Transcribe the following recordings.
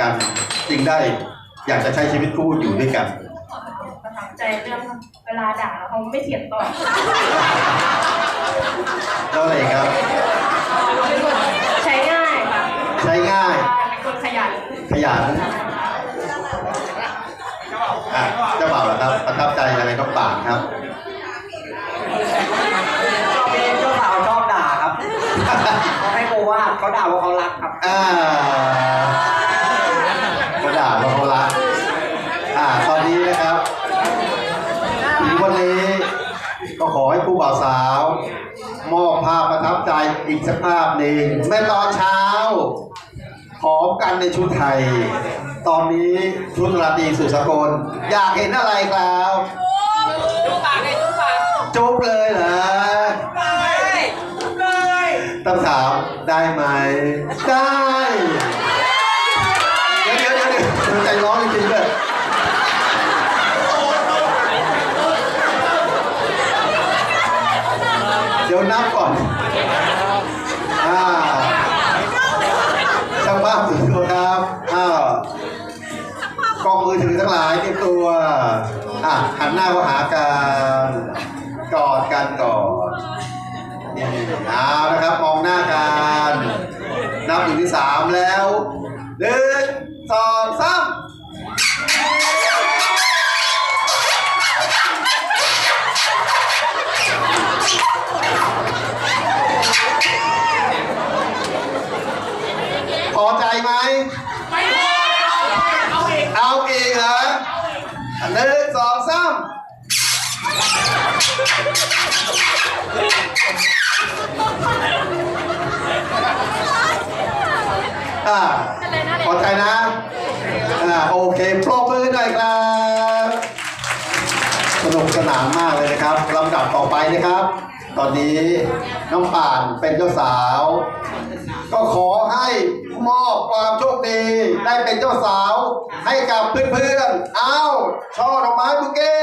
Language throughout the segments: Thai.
กัน จึงได้อยากจะใช้ชีวิตคู่อยู่ด้วยกัน ประทับใจเรื่องเวลาด่าเขาไม่เถียงตอบแล้วอะไรอีกครับ เป็นคนใช้ง่ายค่ะใช้ง่าย เป็นคนขยันขยันอะเจ้าบ่าวเหรอครับ ประทับใจอะไรก็ป่านครับ ชอบเล่นเจ้าสาวชอบด่าครับ เขาให้โกว่าเขาด่าว่าเขารักครับ อ่าก็ด่าเราเขารักอ่า ตอนนี้นะครับถึงวันนี้ ก็ขอให้ผู้บ่าวสาว มอบภาพประทับ ใจอีกสักภาพหนึ่งเมื่อตอนเช้าหอมกันในชุดไทย ตอนนี้ชุดราตรีสุสกล อยากเห็นอะไรครับดูปากเลยดูปากจุ๊บเลยเหรอเลยเลยต้องถามได้ไหมได้ อนอ่าช่างภาพถึงตัวครับอ้าวกล้องมือถือทั้งหลายเตรียมตัวอะหันหน้าเข้าหากันกอดกันก่อนเอานะครับมองหน้ากัน นับถึงที่สามแล้วหนึ่งสองสามพอใจ ไหมไม่พอเอาอีกเอาอีกเหรอหนึ่งสองสามอ่าพอใจนะ อ่า โอเคปรบมือหน่อยครับ นุกสนานมากเลยนะครับลำดับต่อไปนะครับ ตอนนี้น้องป่านเป็นเจ้าสาว ก็ขอให้มอบความโชคดีได้เป็นเจ้าสาวให้กับเพื่อนๆอ้าวช่อดอกไม้บุเก้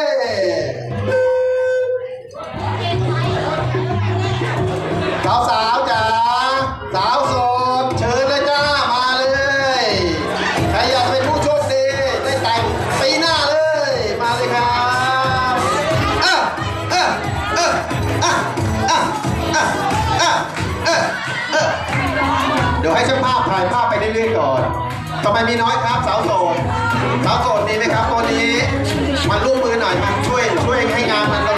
ดี๋ยวให้ช่างภาพถ่ายภาพไปเรื่อยๆก่อนทำไมมีน้อยครับสาวโสดสาวโสดดีไหมครับตัวนี้มาร่วมมือหน่อยมาช่วยช่วยให้งานมัน